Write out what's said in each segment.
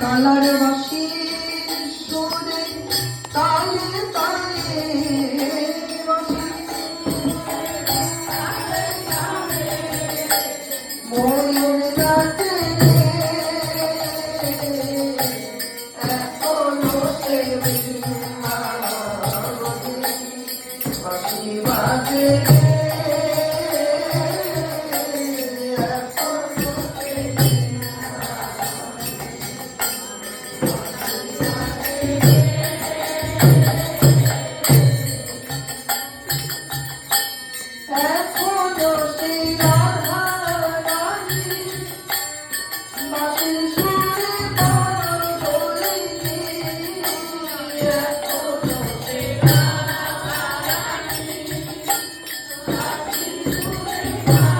Colour বাসি সুরে কাল Yeah.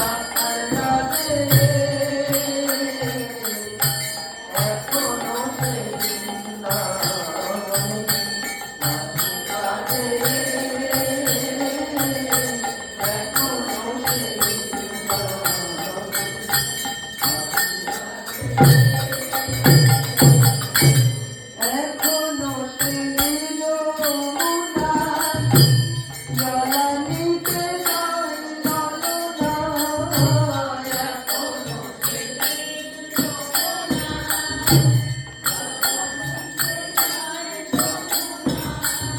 Ah, ah.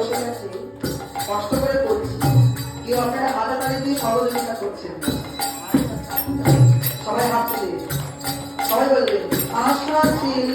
বসে গেছে কষ্ট করে করছি কেউ আপনারা হাতে তালি দিয়ে সহযোগিতা করছেন? সবাই হাত সবাই বলবেন আশা ছিল